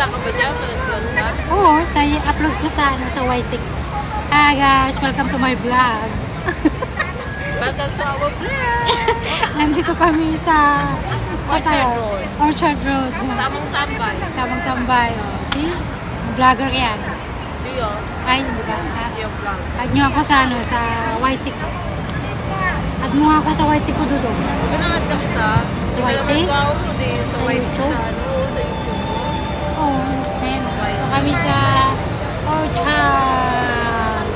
Kumanta ka ba dyan? Nag-vlog ka? Oo, sa upload ko sa ano sa YTIC. Hi guys, welcome to my vlog. Welcome to our vlog! Nandito kami sa sa Orchard tayo, Road. Orchard Road. Tamang tambay. Tamang tambay. Oh. See? Vlogger yan. Di yun. Ay, di ba? Ah, Di yung vlog. Add nyo ako sa ano, sa YTIC. Add mo ako sa YTIC ko doon. Pinangad ka kita. Hindi sa Sa wife YouTube? sa ano, sa YouTube kami sa Orchard.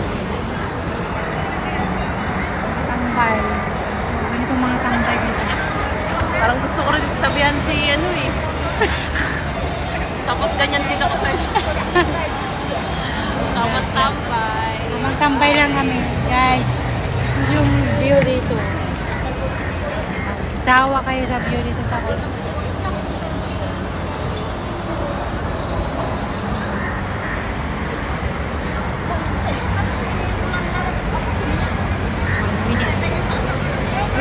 Tambay. Ganitong mga tambay dito. Parang gusto ko rin tabihan si ano eh. Tapos ganyan din ako sa'yo. Tamang tambay. Magtambay lang kami, guys. Yung view dito. Sawa kayo sa view dito sa Orchard.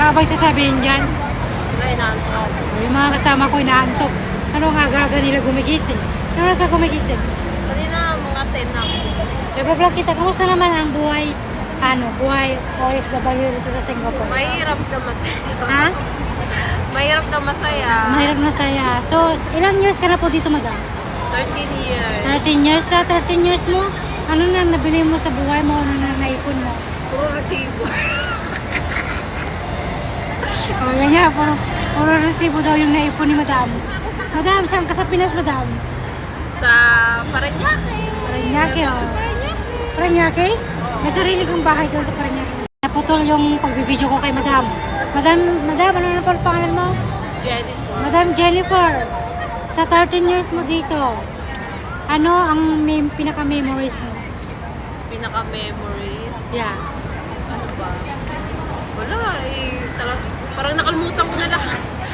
Wala bang sasabihin dyan? Wala, inaantok. Yung mga kasama ko inaantok. Ano nga gaga nila gumigising? Ano sa gumigising? Kanina, mga 10 na ako. Ibablog kita, kamusta naman ang buhay, ano, buhay OFW dito sa Singapore? Mahirap na masaya. Ha? Mahirap na masaya. Mahirap na saya. So, ilang years ka na po dito, madam? 13 years. 13 years? Sa 13 years mo, ano na nabili mo sa buhay mo? Ano na naipon mo? Puro resibo. O, yun nga, puro, puro resibo daw yung naipon ni madam. Madam, saan ka sa Pinas, madam? Sa Paranaque. Paranaque, oh. Paranaque. Paranaque? May sarili kong bahay doon sa Paranaque. Naputol yung pagbibideo ko kay madam. Madam, madam, ano na pala pangalan mo? Jennifer. Madam Jennifer, sa 13 years mo dito, ano ang pinaka-memories mo? Pinaka-memories. Yeah. Ano ba? Wala eh. Talag, parang nakalimutan ko na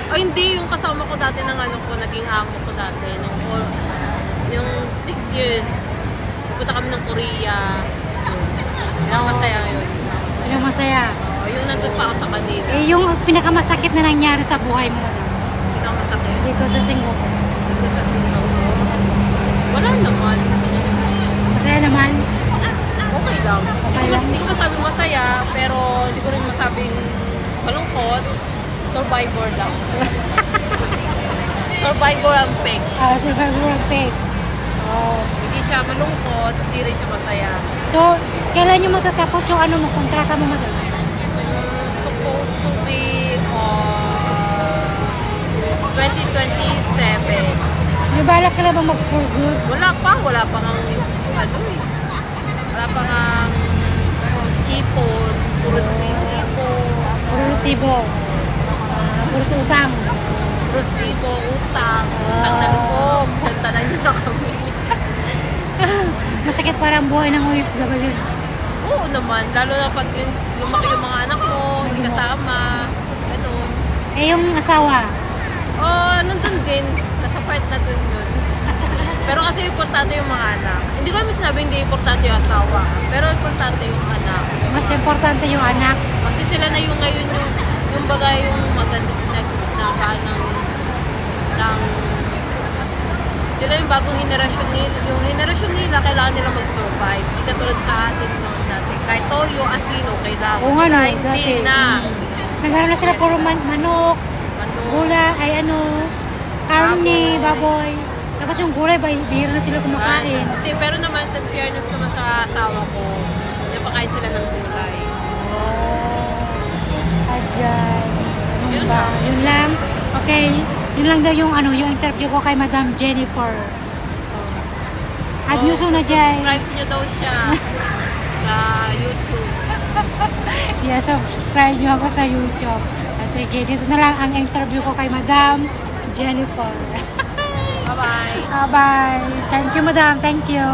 lahat. Ay hindi, yung kasama ko dati ng ano ko, naging amo ko dati. Nung, all- yung 6 years. Pupunta kami ng Korea. Yun. Yung masaya yun. Ano masaya? Oh, yung nandun pa ako sa kanila. Eh, yung pinakamasakit na nangyari sa buhay mo, madam, Yung masakit. dito sa Singapore. Dito sa Singapore. Wala naman. Masaya naman. Okay lang. Hindi Okay ko, mas, lang? hindi ko masabing masaya, pero hindi ko rin masabing malungkot. Survivor lang. Survivor ang peg. Uh, survivor of peg. Oh. Hindi siya malungkot, hindi rin siya masaya. So, kailan yung matatapos yung ano mo, kontrata mo, madam? Mm, supposed to be uh, 2027. May balak ka na ba mag-for good? Wala pa, wala pa ang ano eh. Wala pa ang ipon, puro ipon, Puro resibo. Puro utang. resibo, utang, utang na loob, ganda na yun kami. Masakit parang buhay ng OFW. Oo naman, lalo na pag lumaki yung mga anak mo, hindi kasama, ganun. Eh, yung asawa, Oh, nandun din, nasa part na dun yun. Pero kasi importante yung mga anak. Hindi ko naman sinabi hindi importante yung asawa, pero importante yung anak. mas importante yung anak. Kasi sila na yung ngayon yung, yung bagay yung maganda, nag, naga ng, ng, sila yung bagong henerasyon nila. Yung henerasyon nila, kailangan nila mag-survive. Hindi katulad sa atin noon dati. Kahit toyo, asino, kailangan. Oo nga dati. Hindi na. Nagano na sila puro man manok, Ano, gula, ay ano, karne, Baboy. Tapos yung gulay, bihira na sila kumakain. Hindi, pero naman sa fairness naman sa asawa ko, napakain sila ng gulay. Okay. Yun lang daw yung ano, yung interview ko kay Madam Jennifer. Add nyo Oh, na dyan. Subscribe nyo daw siya sa YouTube. Yeah, subscribe nyo ako sa YouTube. Ah, Sige, dito na lang ang interview ko kay Madam Jennifer. Bye-bye. Ah, bye. Thank you, Madam. Thank you.